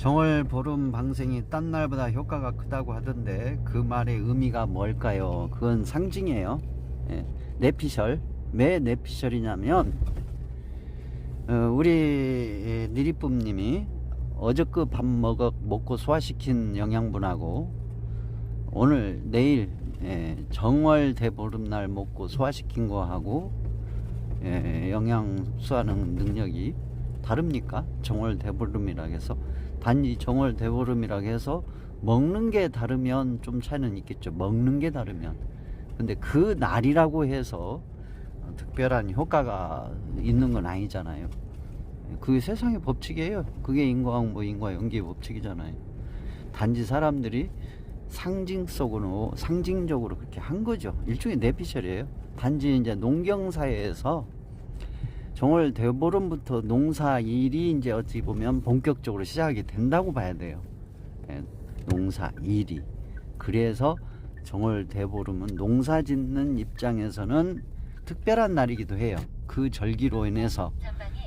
정월 보름 방생이 딴 날보다 효과가 크다고 하던데 그 말의 의미가 뭘까요? 그건 상징이에요. 예, 내피셜. 왜 내피셜이냐면 어, 우리 니리뿜님이 어저께 밥 먹어 먹고 소화시킨 영양분하고 오늘 내일 예, 정월 대보름날 먹고 소화시킨 거하고 예, 영양 흡수하는 능력이 다릅니까? 정월 대보름이라 해서 단지 정월 대보름이라 해서 먹는 게 다르면 좀 차이는 있겠죠. 먹는 게 다르면. 근데 그 날이라고 해서 특별한 효과가 있는 건 아니잖아요. 그게 세상의 법칙이에요. 그게 인과응보, 인과연기의 법칙이잖아요. 단지 사람들이 상징 속으로 상징적으로 그렇게 한 거죠. 일종의 내피셜이에요. 단지 이제 농경사회에서 정월 대보름부터 농사 일이 이제 어찌 보면 본격적으로 시작이 된다고 봐야 돼요. 예, 농사 일이. 그래서 정월 대보름은 농사 짓는 입장에서는 특별한 날이기도 해요. 그 절기로 인해서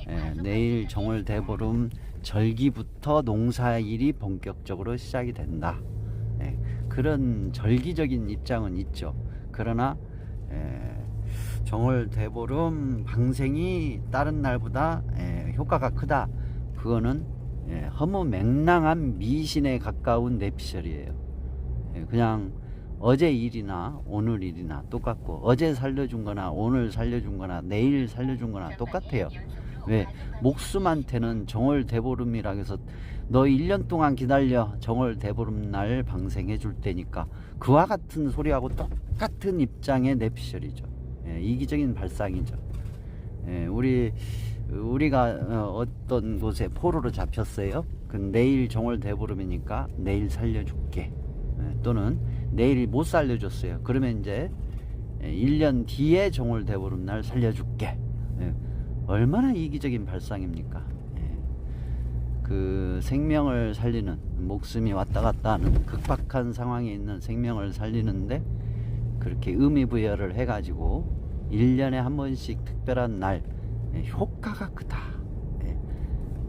예, 내일 정월 대보름 절기부터 농사일이 본격적으로 시작이 된다. 예, 그런 절기적인 입장은 있죠. 그러나 예, 정월 대보름 방생이 다른 날보다 예, 효과가 크다. 그거는 예, 허무 맹랑한 미신에 가까운 내피셜이에요. 예, 그냥 어제 일이나 오늘 일이나 똑같고 어제 살려준 거나 오늘 살려준 거나 내일 살려준 거나 똑같아요. 왜? 목숨한테는 정월 대보름이라 해서 너 1년 동안 기다려 정월 대보름 날 방생해 줄 테니까 그와 같은 소리하고 똑같은 입장의 내피셜이죠. 예, 이기적인 발상이죠. 예, 우리 우리가 어, 어떤 곳에 포로로 잡혔어요. 그 내일 정월 대보름이니까 내일 살려줄게. 예, 또는 내일 못 살려줬어요. 그러면 이제 1년 뒤에 정월 대보름 날 살려줄게. 예, 얼마나 이기적인 발상입니까? 예. 그 생명을 살리는 목숨이 왔다 갔다 하는 극박한 상황에 있는 생명을 살리는데 그렇게 의미 부여를 해가지고 1년에 한 번씩 특별한 날 예, 효과가 크다. 예.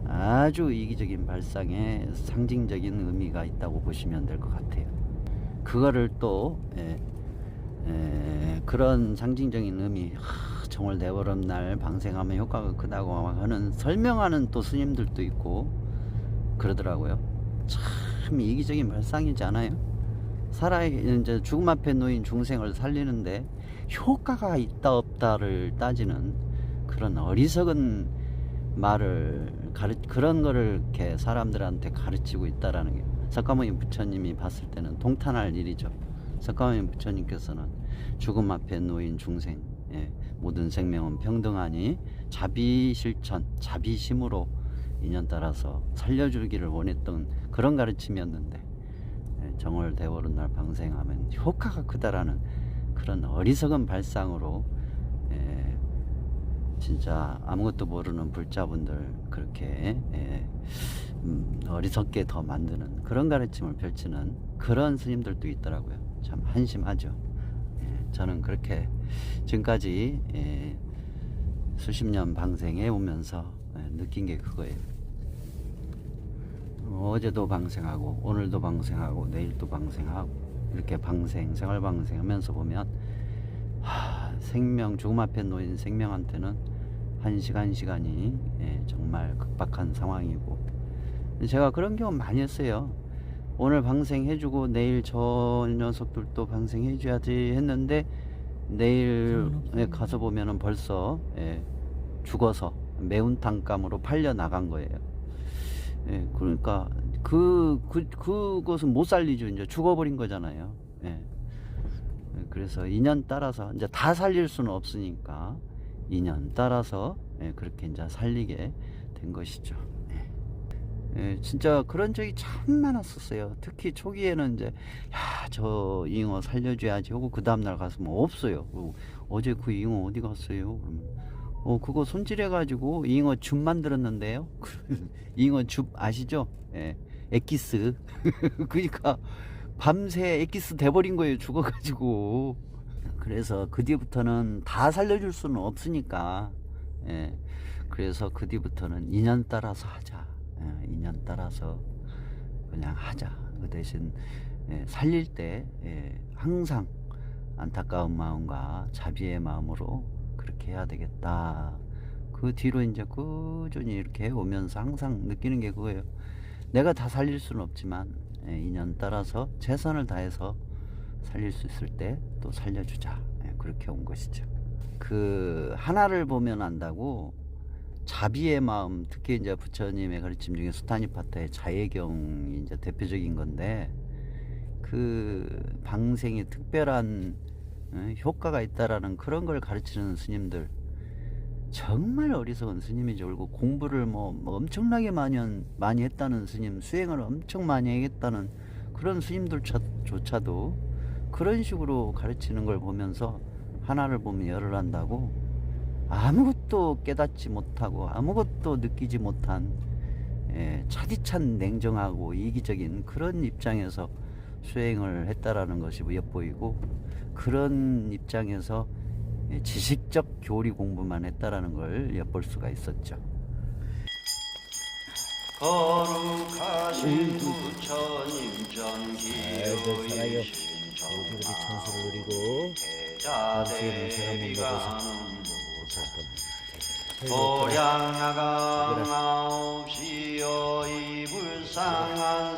아주 이기적인 발상에 상징적인 의미가 있다고 보시면 될 것 같아요. 그거를 또 예, 예, 그런 상징적인 의미 하, 정월 대보름 날 방생하면 효과가 크다고 하는 설명하는 또 스님들도 있고 그러더라고요. 참 이기적인 발상이지 않아요? 살아 이제 죽음 앞에 놓인 중생을 살리는데 효과가 있다 없다를 따지는 그런 어리석은 말을 가르 그런 거를 이렇게 사람들한테 가르치고 있다라는 게 석가모니 부처님이 봤을 때는 동탄할 일이죠. 석가모니 부처님께서는 죽음 앞에 놓인 중생 예, 모든 생명은 평등하니 자비 실천 자비심으로 인연 따라서 살려주기를 원했던 그런 가르침이었는데 예, 정월 대월은 날 방생하면 효과가 크다라는 그런 어리석은 발상으로 예, 진짜 아무것도 모르는 불자분들 그렇게 예, 음, 어리석게 더 만드는 그런 가르침을 펼치는 그런 스님들도 있더라고요. 참 한심하죠. 예, 저는 그렇게 지금까지 예, 수십 년 방생해 오면서 예, 느낀 게 그거예요. 어제도 방생하고 오늘도 방생하고 내일도 방생하고 이렇게 방생 생활 방생하면서 보면 하, 생명 죽음 앞에 놓인 생명한테는 한 시간 시간이 예, 정말 극박한 상황이고 제가 그런 경험 많이 했어요. 오늘 방생해주고 내일 저 녀석들도 방생해줘야지 했는데 내일 에 가서 보면은 벌써 예, 죽어서 매운탕감으로 팔려 나간 거예요. 예, 그러니까 그, 그 그것은 못 살리죠. 이제 죽어버린 거잖아요. 예. 예, 그래서 인연 따라서 이제 다 살릴 수는 없으니까 인연 따라서 예, 그렇게 이제 살리게 된 것이죠. 예. 예, 진짜 그런 적이 참 많았었어요. 특히 초기에는 이제 야, 저 잉어 살려줘야지 하고 그 다음날 가서 뭐 없어요. 어, 어제 그 잉어 어디 갔어요? 그러면 어, 그거 손질해가지고 잉어 즙 만들었는데요. 잉어 즙 아시죠? 예, 엑기스. 그러니까 밤새 엑기스 돼버린 거예요. 죽어가지고. 그래서 그 뒤부터는 다 살려줄 수는 없으니까. 예, 그래서 그 뒤부터는 인연 따라서 하자. 예, 인연 따라서 그냥 하자. 그 대신 예, 살릴 때 예, 항상 안타까운 마음과 자비의 마음으로 그렇게 해야 되겠다. 그 뒤로 이제 꾸준히 이렇게 오면서 항상 느끼는 게 그거예요. 내가 다 살릴 수는 없지만 예, 인연 따라서 최선을 다해서 살릴 수 있을 때 또 살려주자. 예, 그렇게 온 것이죠. 그 하나를 보면 안다고 자비의 마음, 특히 이제 부처님의 가르침 중에 수타니파타의 자예경이 이제 대표적인 건데 그 방생에 특별한 어, 효과가 있다라는 그런 걸 가르치는 스님들. 정말 어리석은 스님이지. 그리고 공부를 뭐, 뭐 엄청나게 많이 한- 많이 했다는 스님 수행을 엄청 많이 했다는 그런 스님들조차도 그런 식으로 가르치는 걸 보면서 하나를 보면 열을 한다고 아무것도 깨닫지 못하고 아무것도 느끼지 못한 예, 차디찬 냉정하고 이기적인 그런 입장에서 수행을 했다라는 것이 엿보이고 그런 입장에서 예, 지식적 교리 공부만 했다라는 걸 엿볼 수가 있었죠. 거룩하신 부처님 전기로이신 우리 천수를 누리고 대자대 제가 비가는 뭐 보량야강 아홉시여 이 불쌍한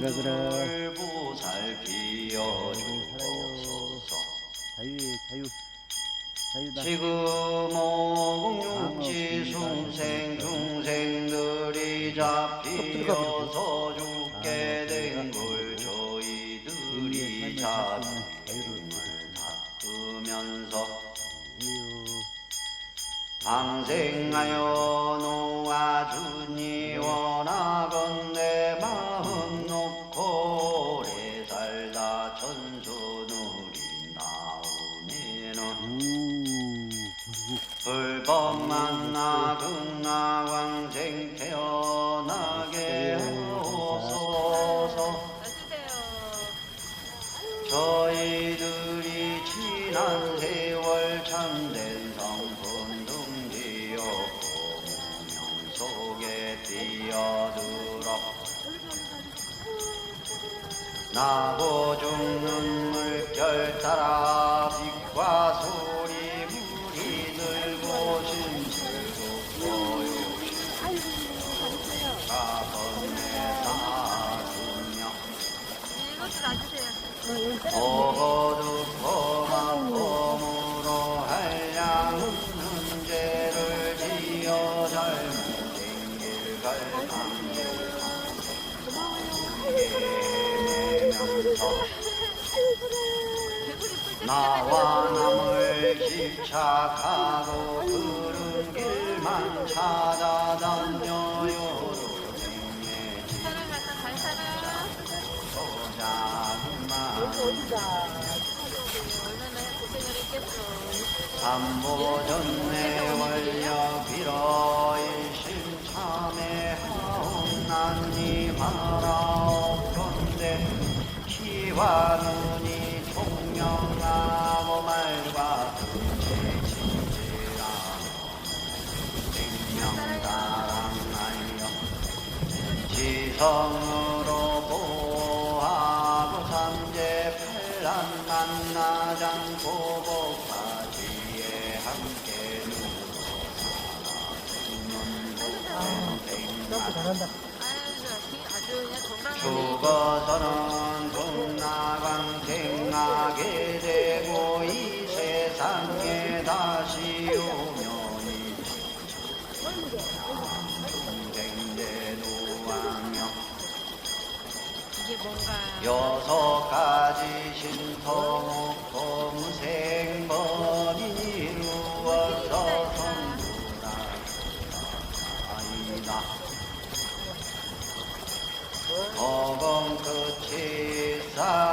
생명들을 보살피어 주옵소서 자유 자유 자유다 지금 오공육지 순생 중생들이 잡히어서 죽게 된 걸 저희들이 자비를 닦으면서 방생하여 놓아주니 지난 세월 참된 성품 등지었고 무명 속에 뛰어들어 나고 죽는 물결 따라 나와 남을 집착하고 그른 길만 찾아다녀요. 삼보전내 원력 빌어 일심 참에 하옵나니 바라옵건대 눈이 총명하고 말과 진실하고 생명다랑하여 지성으로 보호하고 삼재 팔란 만나지 않고 복파지에 함께 누워 살아. 아유, 여섯 가지 신통 동생 범이루어서 성불하이다 어공 끝이 사